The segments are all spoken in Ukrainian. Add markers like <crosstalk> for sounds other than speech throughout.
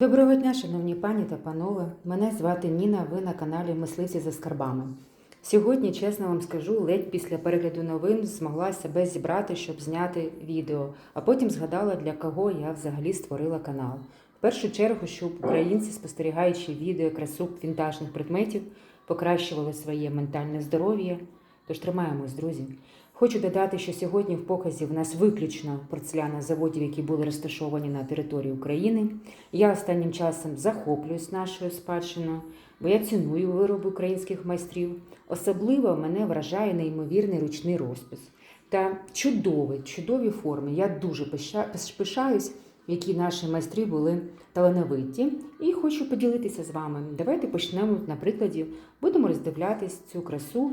Доброго дня, шановні пані та панове. Мене звати Ніна. Ви на каналі Мисливці за скарбами. Сьогодні, чесно вам скажу, ледь після перегляду новин змогла себе зібрати, щоб зняти відео, а потім згадала, для кого я взагалі створила канал. В першу чергу, щоб українці, спостерігаючи відео красу вінтажних предметів, покращували своє ментальне здоров'я. Тож тримаємось, друзі. Хочу додати, що сьогодні в показі в нас виключно порцеляна заводів, які були розташовані на території України. Я останнім часом захоплююсь нашою спадщиною, бо я ціную вироби українських майстрів. Особливо мене вражає неймовірний ручний розпис та чудові, чудові форми. Я дуже пишаюсь, які наші майстри були талановиті, і хочу поділитися з вами. Давайте почнемо на прикладі. Будемо роздивлятись цю красу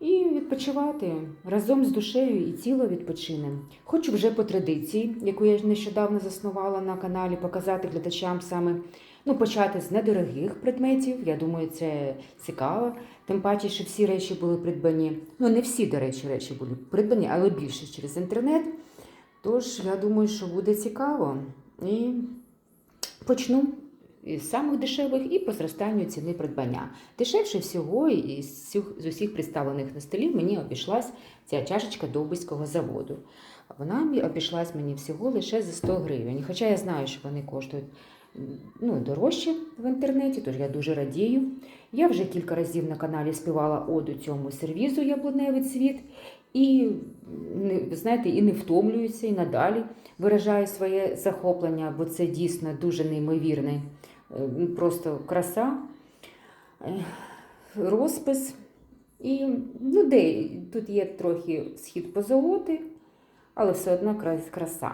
і відпочивати разом з душею і тіло відпочинем. Хочу вже по традиції, яку я нещодавно заснувала на каналі, показати глядачам саме ну, почати з недорогих предметів. Я думаю, це цікаво. Тим паче, що всі речі були придбані. Ну, не всі, до речі, речі були придбані, але більше через інтернет. Тож, я думаю, що буде цікаво. І почну із самих дешевих і по зростанню ціни придбання. Дешевше всього з усіх представлених на столі мені обійшлась ця чашечка Довбиського заводу. Вона обійшлась мені всього лише за 100 гривень. Хоча я знаю, що вони коштують ну, дорожче в інтернеті, тож я дуже радію. Я вже кілька разів на каналі співала оду цьому сервізу яблуневий цвіт. І знаєте, і не втомлююся, і надалі виражаю своє захоплення, бо це дійсно дуже неймовірний, е, просто краса, е, розпис. І ну, де тут є трохи схід позолоти, але все одно краса.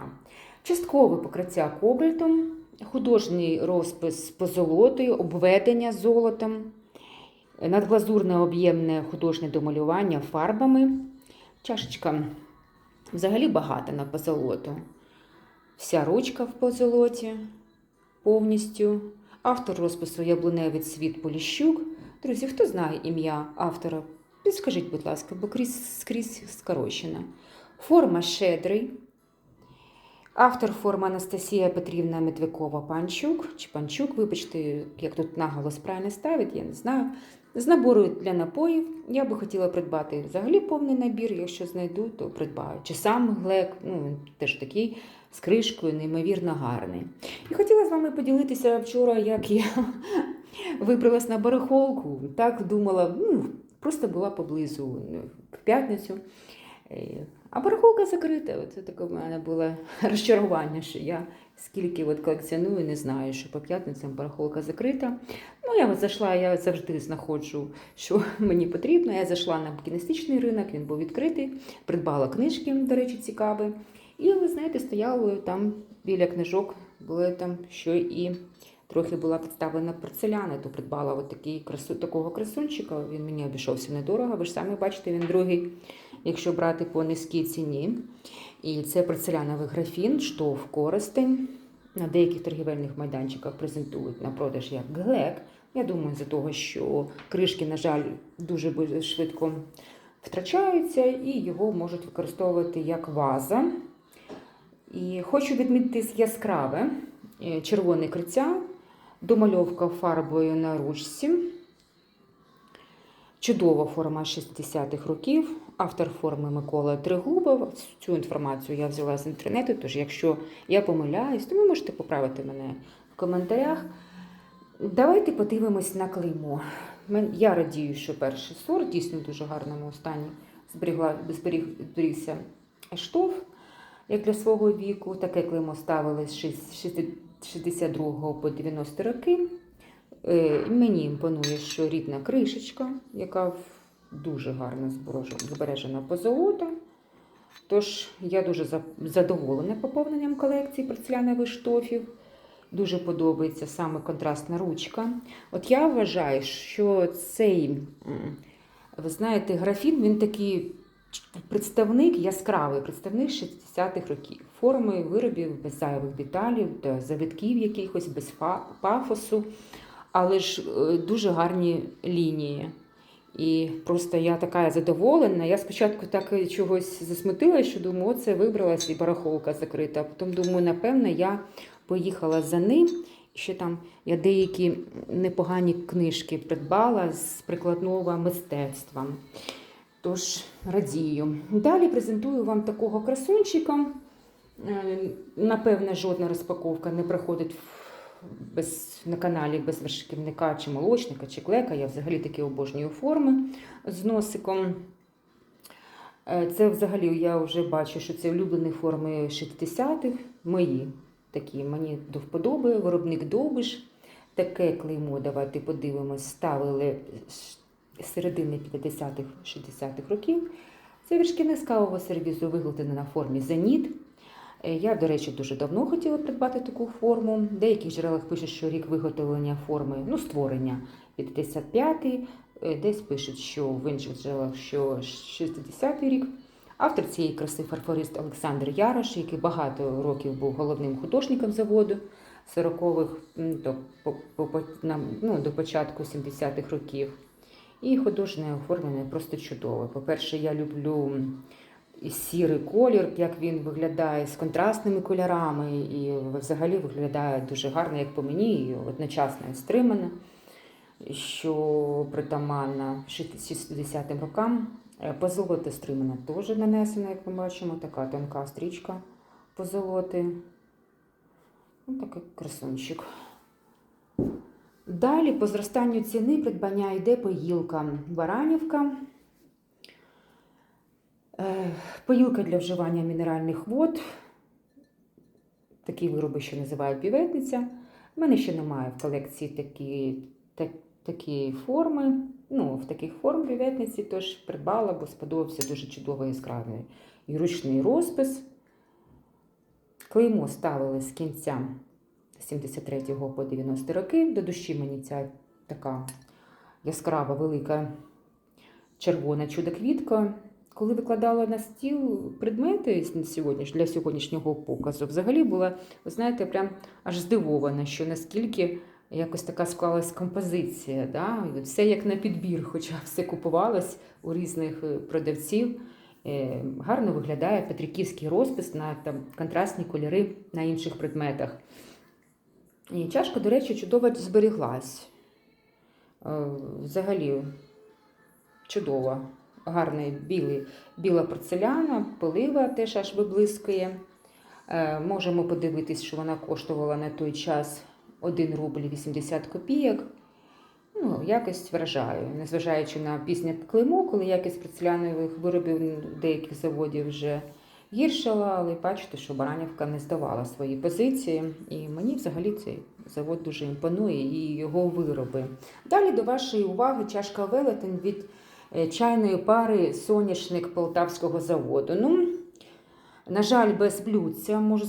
Часткове покриття кобальтом, художній розпис позолотою, обведення золотом, надглазурне об'ємне художнє домалювання фарбами. Чашечка взагалі багата на позолоту. Вся ручка в позолоті повністю. Автор розпису Яблуневий цвіт Поліщук. Друзі, хто знає ім'я автора? Підскажіть, будь ласка, бо крізь скрізь скорочена. Форма щедрий. Автор форма Анастасія Петрівна Медвикова Панчук. Чи Панчук, вибачте, як тут наголос правильно ставить, я не знаю. З набору для напоїв я би хотіла придбати взагалі повний набір. Якщо знайду, то придбаю. Чи сам глек, ну теж такий з кришкою, неймовірно гарний. І хотіла з вами поділитися вчора, як я <laughs> вибралась на барахолку. Так думала, ну, просто була поблизу ну, в п'ятницю. Е, А барахолка закрита. Це таке в мене було <laughs> розчарування, що я скільки от колекціоную, не знаю, що по п'ятницям барахолка закрита. Ну, я от зайшла, я завжди знаходжу, що <laughs> мені потрібно. Я зайшла на букіністичний ринок, він був відкритий, придбала книжки, до речі, цікаві. І, ви знаєте, стояли там біля книжок, були там, що і трохи була представлена порцеляна, то придбала от такий красу, такого красунчика. Він мені обійшовся недорого. Ви ж самі бачите, він другий, якщо брати по низькій ціні. І це порцеляновий графін, штовх користень. На деяких торгівельних майданчиках презентують на продаж як глек. Я думаю, за того, що кришки, на жаль, дуже швидко втрачаються і його можуть використовувати як ваза. І хочу відмітити яскраве е, червоне криття, домальовка фарбою на ручці. Чудова форма 60-х років. Автор форми Микола Тригубов. Цю інформацію я взяла з інтернету, тож якщо я помиляюсь, то ви можете поправити мене в коментарях. Давайте подивимось на клеймо. Я радію, що перший сорт дійсно дуже гарному стані зберігся штоф, як для свого віку. Таке клеймо ставили з 62 по 90 роки. Е, Мені імпонує, що рідна кришечка, яка дуже гарно збережена- позолота. Тож я дуже задоволена поповненням колекції порцелянових штофів. Дуже подобається саме контрастна ручка. От я вважаю, що цей, ви знаєте, графін він такий представник, яскравий представник 60-х років. Форми виробів без зайвих деталів, та завитків якихось, без пафосу, але ж е, дуже гарні лінії. І просто я така задоволена. Я спочатку так чогось засмутила, що думаю, оце вибралась і барахолка закрита. А потім думаю, напевно, я поїхала за ним ще там я деякі непогані книжки придбала з прикладного мистецтва. Тож радію. Далі презентую вам такого красунчика. Е, Напевне, жодна розпаковка не проходить без, на каналі без вершківника чи молочника, чи клека. Я взагалі такі обожнюю форми з носиком. Е, Це взагалі я вже бачу, що це улюблені форми 60-х, мої такі, мені до вподоби, виробник Довбиш. Таке клеймо, давайте подивимось, ставили з середини 50-х, 60-х років. Це вершківник з кавового сервізу виготовлений на формі Зеніт. Е, Я, до речі, дуже давно хотіла придбати таку форму. В деяких джерелах пишуть, що рік виготовлення форми, ну, створення 55-й, Е, десь пишуть, що в інших джерелах, що 60-й рік. Автор цієї краси фарфорист Олександр Ярош, який багато років був головним художником заводу 40-х м, до, ну, до початку 70-х років. І художнє оформлення просто чудове. По-перше, я люблю сірий колір, як він виглядає з контрастними кольорами, і взагалі виглядає дуже гарно, як по мені, і одночасно і стримано, що притаманна 60-м рокам. Е, Позолота стримана теж нанесена, як ми бачимо, така тонка стрічка позолоти. Ось такий красунчик. Далі по зростанню ціни придбання йде поїлка Баранівка. Е, Поїлка для вживання мінеральних вод. Такі вироби, що називають бюветниця. У мене ще немає в колекції такі, та, такі форми. Ну, в таких форм бюветниці тож придбала, бо сподобався дуже чудовий яскравий і ручний розпис. Клеймо ставили з кінця 73 по 90 роки. До душі мені ця така яскрава, велика червона чудо-квітка. Коли викладала на стіл предмети для сьогоднішнього показу, взагалі була, ви знаєте, прям аж здивована, що наскільки якось така склалась композиція. Да? Все як на підбір, хоча все купувалось у різних е, продавців. Е, Гарно виглядає петриківський розпис на там, контрастні кольори на інших предметах. І чашка, до речі, чудово зберіглась. Е, Взагалі чудова. Гарний біла порцеляна, полива теж аж виблискує. Е, Можемо подивитись, що вона коштувала на той час 1 рубль 80 копійок. Ну, якість вражає, незважаючи на піснє клеймо, коли якість порцелянових виробів деяких заводів вже гіршала, але бачите, що Баранівка не здавала свої позиції. І мені взагалі цей завод дуже імпонує і його вироби. Далі до вашої уваги чашка велетень від е, чайної пари соняшник Полтавського заводу. Ну, на жаль, без блюдця. Може,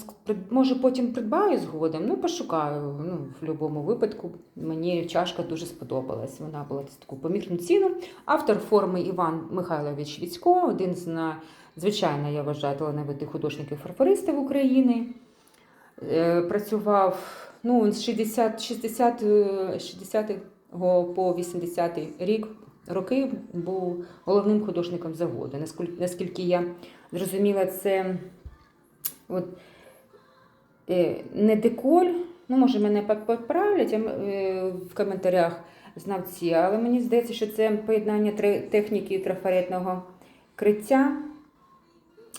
може потім придбаю згодом. Ну, пошукаю. Ну, в будь-якому випадку мені чашка дуже сподобалась. Вона була таку помірну ціну. Автор форми Іван Михайлович Віцько, один з на, звичайно, я вважаю, талановитих художників-фарфористів України. Е, Працював ну, з 60, 60, е, 60 по 80 рік роки був головним художником заводу. Наскільки, я зрозуміла, це от, е, не деколь, ну, може, мене поправлять в коментарях знавці, але мені здається, що це поєднання техніки трафаретного криття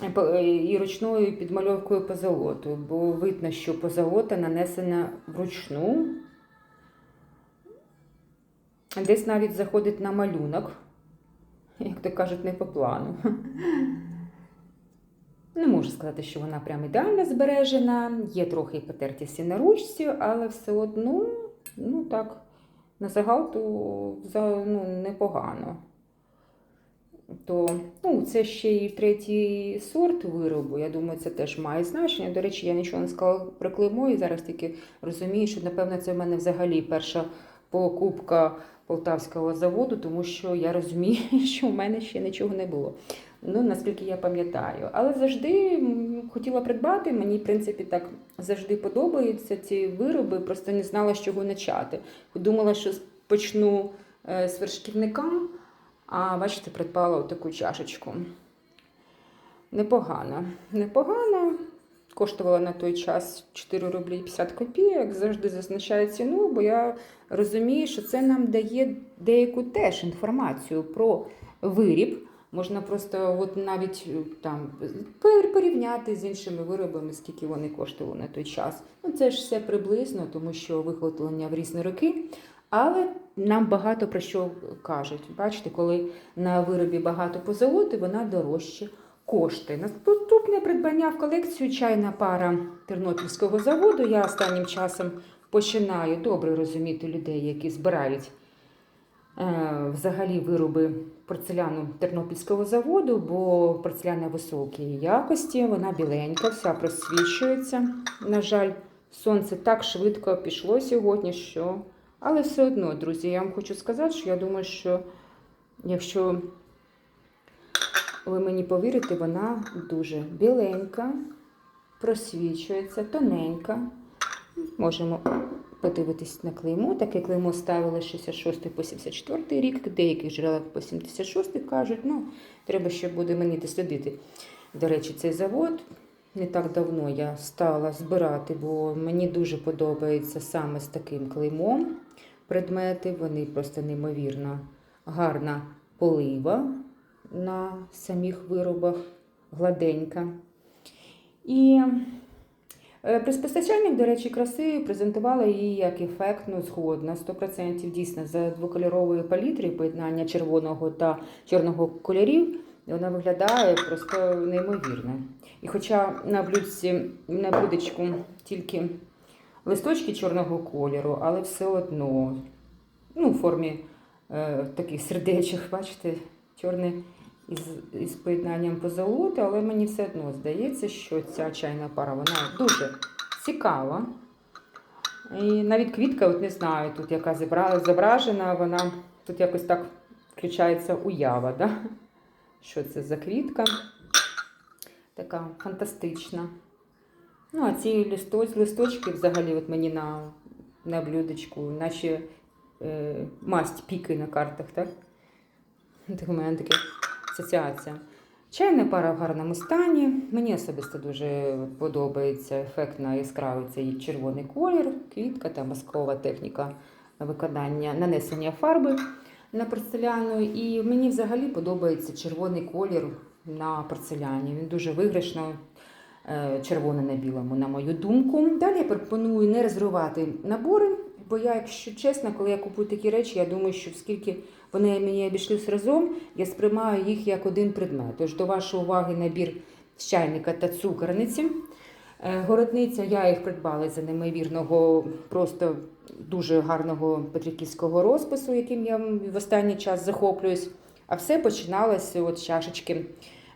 і ручною підмальовкою позолоту, бо видно, що позолота нанесена вручну. Десь навіть заходить на малюнок, як то кажуть, не по плану. Не можу сказати, що вона прям ідеально збережена. Є трохи потертісті на ручці, але все одно, ну так, на загал то ну, непогано. То, ну, це ще і третій сорт виробу. Я думаю, це теж має значення. До речі, я нічого не сказала про клеймо і зараз тільки розумію, що, напевно, це в мене взагалі перша покупка полтавського заводу, тому що я розумію, <laughs> що в мене ще нічого не було. Ну, наскільки я пам'ятаю. Але завжди хотіла придбати. Мені, в принципі, так завжди подобаються ці вироби, просто не знала, з чого почати. Думала, що почну е, з вершківника, а бачите, придбала таку чашечку. Непогано. Непогано. коштувала на той час 4 рублі 50 копійок. Завжди зазначаю ціну, бо я розумію, що це нам дає деяку теж інформацію про виріб. Можна просто от навіть е, там порівняти з іншими виробами, скільки вони коштували на той час. Ну це ж все приблизно, тому що виготовлення в різні роки. Але нам багато про що кажуть. Бачите, коли на виробі багато позолоти, вона дорожче коштує. Наступне придбання в колекцію чайна пара Тернопільського заводу. Я останнім часом починаю добре розуміти людей, які збирають е, взагалі вироби порцеляну Тернопільського заводу, бо порцеляна високої якості, вона біленька, вся просвічується. На жаль, сонце так швидко пішло сьогодні, що. Але все одно, друзі, я вам хочу сказати, що я думаю, що якщо ви мені повірите, вона дуже біленька, просвічується, тоненька. Можемо подивитись на клеймо. Таке клеймо ставили 66 по 74 рік, деякі джерела по 76 кажуть. Ну, треба ще буде мені дослідити. До речі, цей завод не так давно я стала збирати, бо мені дуже подобається саме з таким клеймом предмети. Вони просто неймовірно гарна полива на самих виробах, гладенька. І е, приспостачальник, до речі, краси презентувала її як ефектну, згодна 100%. Дійсно, за двокольорової палітри поєднання червоного та чорного кольорів. Вона виглядає просто неймовірно. І хоча на блюдці, на блюдечку тільки листочки чорного кольору, але все одно ну, в формі е, таких сердечок, <laughs> бачите, чорне із, із поєднанням позолоти, але мені все одно здається, що ця чайна пара вона дуже цікава. І навіть квітка, от не знаю, тут яка зобра- зображена, вона тут якось так включається уява. Да? Що це за квітка? Така фантастична. Ну, а ці листоч, листочки взагалі от мені на, на блюдечку, наші е, масть піки на картах, так? Так у мене така асоціація. Чайна пара в гарному стані. Мені особисто дуже подобається ефектно яскравий цей червоний колір, квітка та маскова техніка виконання, нанесення фарби на порцеляну. І мені взагалі подобається червоний колір на порцеляні. Він дуже виграшно червоне на білому, на мою думку. Далі я пропоную не розривати набори, бо я, якщо чесно, коли я купую такі речі, я думаю, що скільки вони мені обійшлись разом, я сприймаю їх як один предмет. Тож до вашої уваги набір з чайника та цукорниці. Е, Городниця, я їх придбала за неймовірного, просто дуже гарного петриківського розпису, яким я в останній час захоплююсь. А все починалося от з чашечки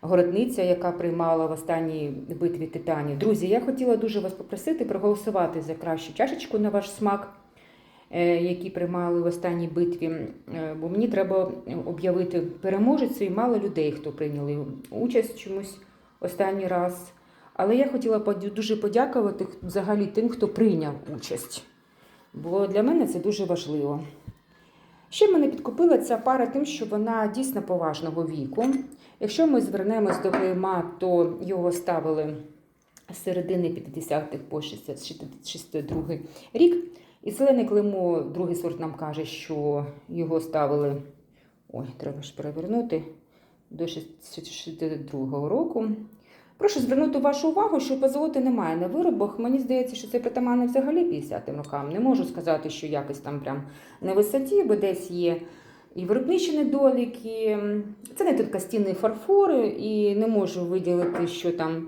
городниця, яка приймала в останній битві титанів. Друзі, я хотіла дуже вас попросити проголосувати за кращу чашечку на ваш смак, е, які приймали в останній битві. Е, Бо мені треба об'явити переможецю і мало людей, хто прийняли участь чомусь останній раз. Але я хотіла дуже подякувати взагалі тим, хто прийняв участь. Бо для мене це дуже важливо. Ще мене підкупила ця пара тим, що вона дійсно поважного віку. Якщо ми звернемось до клейма, то його ставили з середини 50-х по 62 рік. І зелене клеймо, другий сорт нам каже, що його ставили. Ой, треба ж перевернути до 62 року. Прошу звернути вашу увагу, що позолоти немає на виробах. Мені здається, що це притаманне взагалі 50-м рокам. Не можу сказати, що якось там прям на висоті, бо десь є і виробничі недоліки. Це не тонкостінний фарфор, і не можу виділити, що там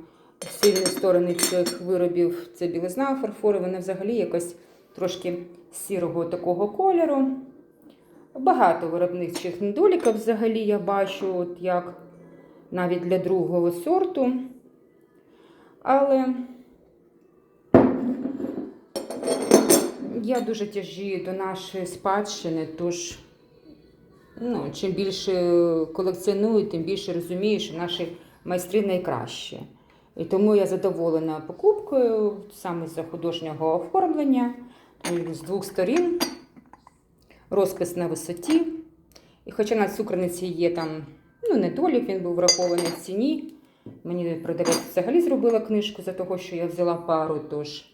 сильні сторони цих виробів це білизна фарфору, вони взагалі якось трошки сірого такого кольору. Багато виробничих недоліків взагалі я бачу, от як навіть для другого сорту. Але я дуже тяжію до нашої спадщини, тож ну, чим більше колекціоную, тим більше розумію, що наші майстри найкращі. І тому я задоволена покупкою саме за художнього оформлення з двох сторін, розпис на висоті. І хоча на цукорниці є там ну, недолік, він був врахований в ціні. Мені продавець взагалі зробила книжку за того, що я взяла пару, тож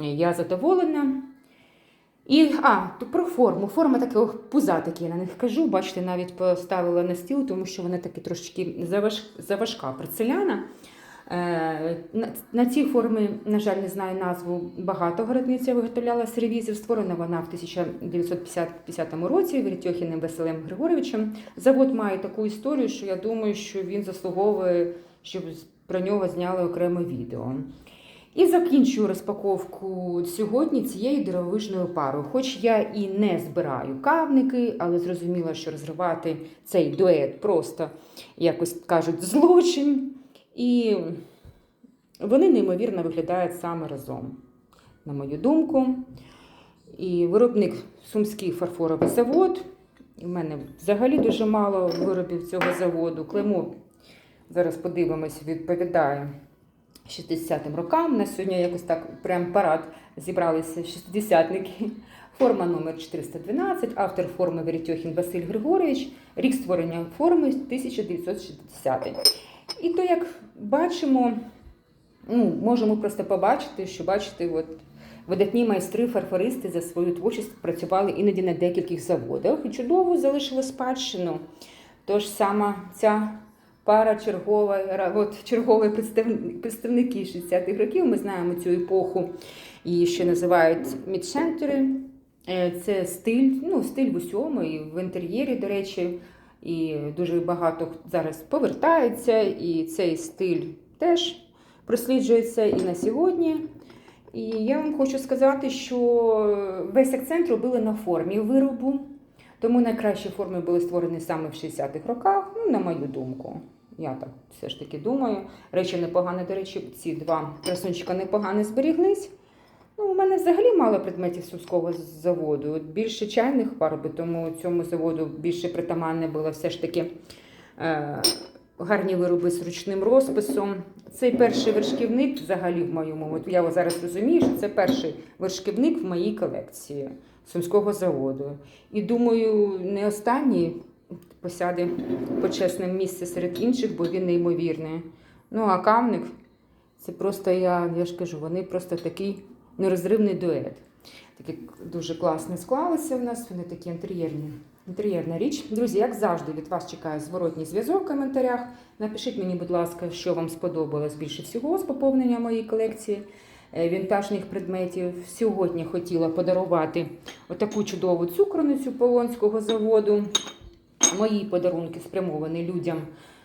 я задоволена. І, а, то про форму. Форма такого пуза такі, я на них кажу. Бачите, навіть поставила на стіл, тому що вона таки трошечки заваж, заважка порцеляна. Е, на, на ці форми, на жаль, не знаю назву. Багато городниця виготовляла сервізів. Створена вона в 1950 році Веретьохіним Василем Григоровичем. Завод має таку історію, що я думаю, що він заслуговує, щоб про нього зняли окреме відео. І закінчую розпаковку сьогодні цією дивовижною парою. Хоч я і не збираю кавники, але зрозуміла, що розривати цей дует просто якось кажуть злочин. І вони неймовірно виглядають саме разом, на мою думку. І виробник Сумський фарфоровий завод. У мене взагалі дуже мало виробів цього заводу. Клеймо, зараз подивимось, відповідає 60-м рокам. На сьогодні якось так прям парад зібралися шістдесятники. Форма номер 412, автор форми Веретьохін Василь Григорович, рік створення форми 1960. І то, як бачимо, ну, можемо просто побачити, що бачите, от, видатні майстри, фарфористи за свою творчість працювали іноді на декількох заводах і чудово залишили спадщину. Тож сама ця пара чергова, от, чергові представники 60-х років, ми знаємо цю епоху, її ще називають мідшентери. Це стиль, ну, стиль в усьому, і в інтер'єрі, до речі, і дуже багато зараз повертається, і цей стиль теж просліджується і на сьогодні. І я вам хочу сказати, що весь акцент робили на формі виробу, тому найкращі форми були створені саме в 60-х роках, ну, на мою думку. Я так все ж таки думаю. Речі непогані, до речі, ці два красунчика непогано зберіглись. Ну, У мене взагалі мало предметів сумського заводу. Більше чайних фарби, тому цьому заводу більше притаманне було все ж таки е, гарні вироби з ручним розписом. Цей перший вершківник взагалі в моєму, от я зараз розумію, що це перший вершківник в моїй колекції сумського заводу. І думаю, не останній посяде почесне місце серед інших, бо він неймовірний. Ну, а камник це просто я, я ж кажу, вони просто такий нерозривний дует. Такі дуже класно склалися в нас, вони такі інтер'єрні. Інтер'єрна річ. Друзі, як завжди, від вас чекаю зворотній зв'язок в коментарях. Напишіть мені, будь ласка, що вам сподобалось більше всього з поповнення моєї колекції е, вінтажних предметів. Сьогодні хотіла подарувати отаку чудову цукроницю Полонського заводу. Мої подарунки спрямовані людям,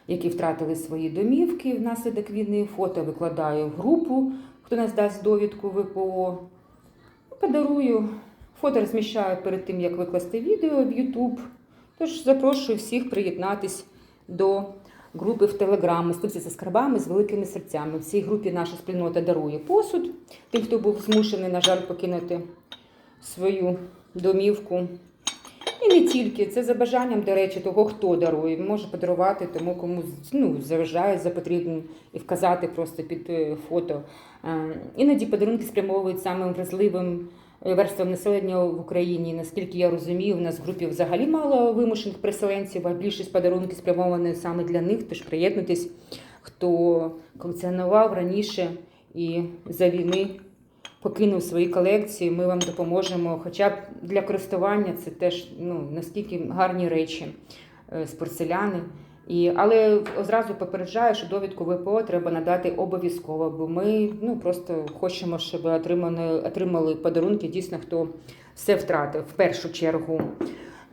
які втратили свої домівки внаслідок війни. Фото викладаю в групу, хто нас дасть довідку ВПО. Подарую. Фото розміщаю перед тим, як викласти відео в YouTube. Тож запрошую всіх приєднатись до групи в Телеграм «Мисливці за скарбами з великими серцями. В цій групі наша спільнота дарує посуд. Тим, хто був змушений, на жаль, покинути свою домівку. І не тільки, це за бажанням, до речі, того, хто дарує. Може подарувати тому, кому ну, заважає за потрібним і вказати просто під е, фото. Е, Іноді подарунки спрямовують самим вразливим е, верствам населення в Україні. Наскільки я розумію, у нас в групі взагалі мало вимушених переселенців, а більшість подарунків спрямовані саме для них. Тож приєднуйтесь, хто колекціонував раніше і за війни покинув свої колекції, ми вам допоможемо. Хоча б для користування це теж ну, наскільки гарні речі е, з порцеляни. І, Але одразу попереджаю, що довідку ВПО треба надати обов'язково, бо ми ну, просто хочемо, щоб отримали, отримали подарунки дійсно, хто все втратив в першу чергу.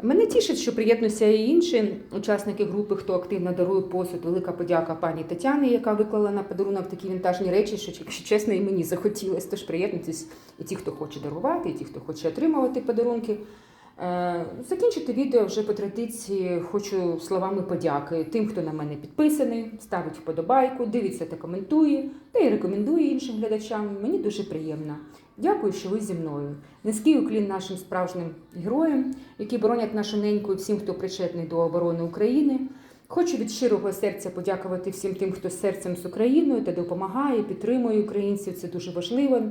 Мене тішить, що приєднуються і інші учасники групи, хто активно дарує посуд. Велика подяка пані Тетяні, яка виклала на подарунок такі вінтажні речі, що, якщо чесно, і мені захотілося. Тож приєднуйтесь і ті, хто хоче дарувати, і ті, хто хоче отримувати подарунки. Е, Закінчити відео вже по традиції хочу словами подяки тим, хто на мене підписаний, ставить вподобайку, дивиться та коментує, та й рекомендує іншим глядачам. Мені дуже приємно. Дякую, що ви зі мною. Низький уклін нашим справжнім героям, які боронять нашу неньку і всім, хто причетний до оборони України. Хочу від щирого серця подякувати всім тим, хто серцем з Україною та допомагає, підтримує українців. Це дуже важливо.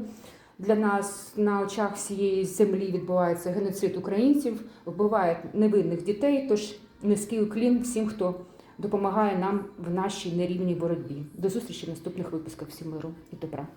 Для нас на очах всієї землі відбувається геноцид українців, вбивають невинних дітей. Тож низький уклін всім, хто допомагає нам в нашій нерівній боротьбі. До зустрічі в наступних випусках. Всім миру і добра.